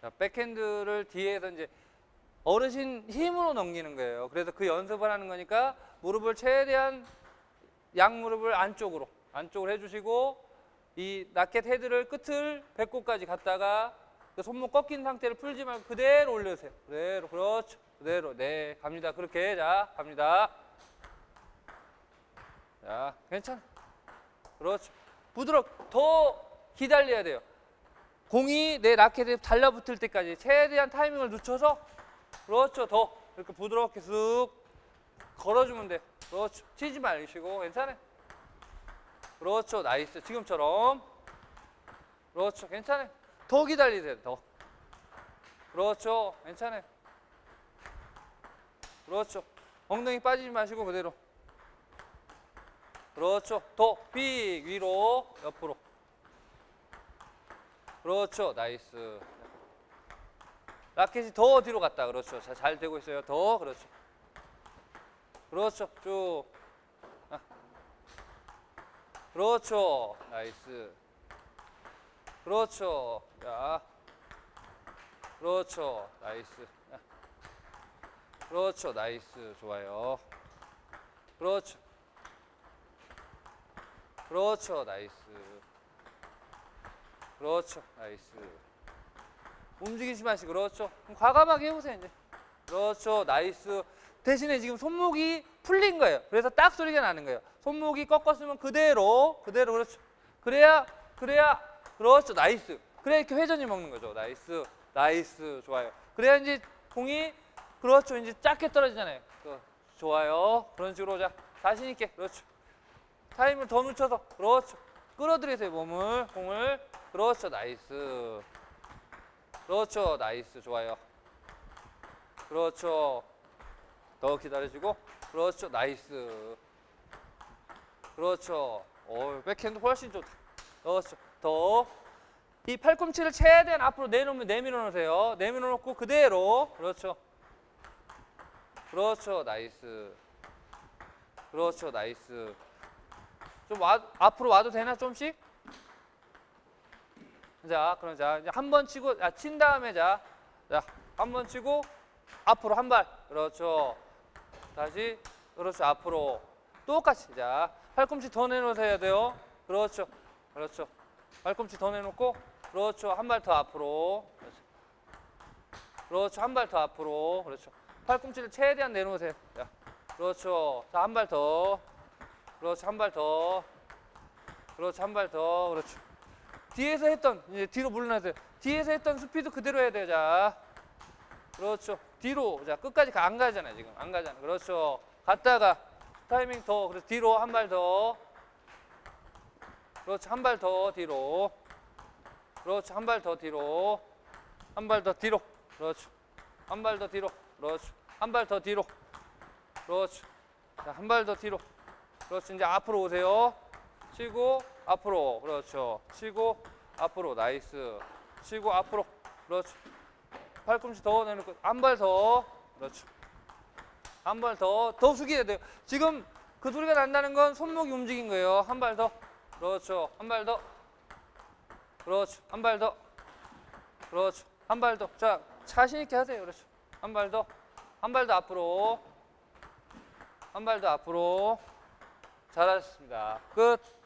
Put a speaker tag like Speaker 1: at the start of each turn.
Speaker 1: 자, 백핸드를 뒤에서 이제 어르신 힘으로 넘기는 거예요. 그래서 그 연습을 하는 거니까 무릎을 최대한 양 무릎을 안쪽으로 안쪽으로 해주시고 이 라켓 헤드를 끝을 배꼽까지 갔다가 그 손목 꺾인 상태를 풀지 말고 그대로 올려주세요. 그대로 그렇죠. 그대로 네 갑니다. 그렇게 자 갑니다. 자 괜찮아. 그렇죠. 부드럽게 더 기다려야 돼요. 공이 내 라켓에 달라붙을 때까지 최대한 타이밍을 늦춰서 그렇죠. 더 이렇게 부드럽게 쓱 걸어주면 돼. 그렇죠. 치지 말시고 괜찮아요. 그렇죠. 나이스. 지금처럼. 그렇죠. 괜찮아요. 더 기다리세요. 더. 그렇죠. 괜찮아요. 그렇죠. 엉덩이 빠지지 마시고 그대로. 그렇죠. 더. 빅 위로 옆으로. 그렇죠. 나이스. 라켓이 더 뒤로 갔다. 그렇죠. 자, 잘 되고 있어요. 더. 그렇죠. 그렇죠. 쭉. 아. 그렇죠. 나이스. 그렇죠. 야. 그렇죠. 나이스. 야. 그렇죠. 나이스. 좋아요. 그렇죠. 그렇죠. 나이스. 그렇죠. 나이스. 움직이지 마시고 그렇죠. 그럼 과감하게 해보세요 이제. 그렇죠. 나이스. 대신에 지금 손목이 풀린 거예요. 그래서 딱 소리가 나는 거예요. 손목이 꺾었으면 그대로 그대로 그렇죠. 그래야 그래야 그렇죠. 나이스. 그래야 이렇게 회전이 먹는 거죠. 나이스. 나이스. 좋아요. 그래야 이제 공이 그렇죠. 이제 작게 떨어지잖아요. 그, 좋아요. 그런 식으로 자 자신 있게 그렇죠. 타임을 더 늦춰서 그렇죠. 끌어들이세요 몸을 공을 그렇죠. 나이스. 그렇죠. 나이스. 좋아요. 그렇죠. 더 기다려주고 그렇죠. 나이스. 그렇죠. 어, 백핸드 훨씬 좋다. 그렇죠. 더. 이 팔꿈치를 최대한 앞으로 내놓으면 내밀어 놓으세요. 내밀어 놓고 그대로. 그렇죠. 그렇죠. 나이스. 그렇죠. 나이스. 좀 와, 앞으로 와도 되나 좀씩? 자, 그럼 자, 한 번 치고, 자, 친 다음에 자, 자, 한 번 치고 앞으로 한 발. 그렇죠. 다시, 그렇죠. 앞으로. 똑같이. 자, 팔꿈치 더 내놓으셔야 돼요. 그렇죠. 그렇죠. 팔꿈치 더 내놓고, 그렇죠. 한 발 더 앞으로. 그렇죠. 그렇죠. 한 발 더 앞으로. 그렇죠. 팔꿈치를 최대한 내놓으세요. 자, 그렇죠. 자, 한 발 더. 그렇죠. 한 발 더. 그렇죠. 한 발 더. 그렇죠. 뒤에서 했던 이제 뒤로 물러나세요. 뒤에서 했던 스피드 그대로 해야 돼요. 자. 그렇죠. 뒤로 자 끝까지 가- 안 가잖아요. 지금 안 가잖아요. 그렇죠. 갔다가 타이밍 더 그래서 뒤로 한 발 더. 그렇죠. 한 발 더 뒤로. 그렇죠. 한 발 더 뒤로. 한 발 더 뒤로. 그렇죠. 한 발 더 뒤로. 그렇죠. 한 발 더 뒤로. 그렇죠. 자, 한 발 더 뒤로. 그렇죠. 이제 앞으로 오세요. 치고 앞으로. 그렇죠. 치고 앞으로. 나이스. 치고 앞으로. 그렇죠. 팔꿈치 더 내놓고 한 발 더. 그렇죠. 한 발 더. 더 숙여야 돼요. 지금 그 소리가 난다는 건 손목이 움직인 거예요. 한 발 더. 그렇죠. 한 발 더. 그렇죠. 한 발 더. 그렇죠. 한 발 더. 자, 자신 있게 하세요. 그렇죠. 한 발 더. 한 발 더 앞으로. 한 발 더 앞으로. 잘하셨습니다. 끝.